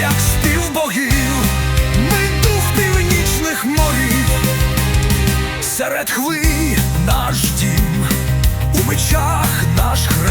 як спів богів, ми дух північних морів, серед хвиль наш дім, у мечах наш хрест.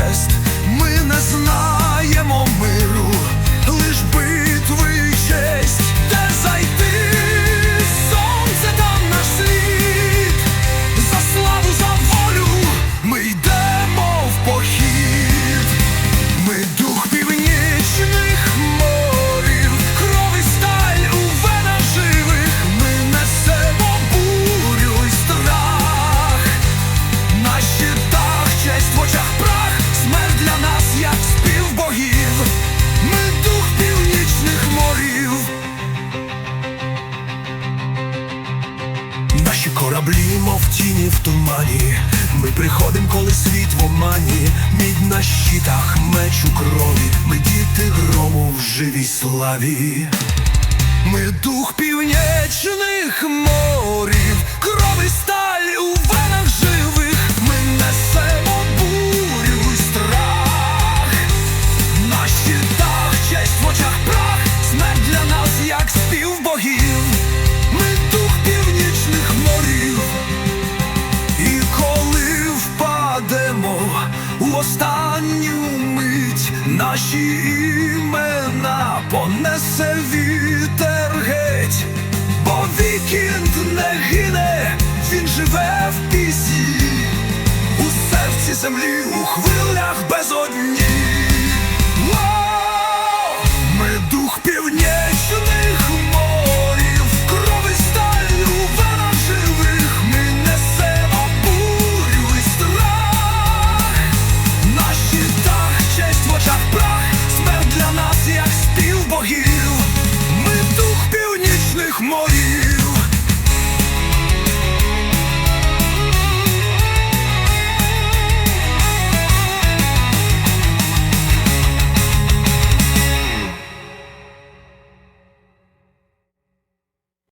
в тіні в тумані, ми приходим, коли світ в омані, мідь на щитах меч у крові, ми діти грому в живій славі, ми дух півня. наші імена понесе вітер геть, бо вікінд не гине, він живе в пісні, у серці землі, у хвилях безодні. morir.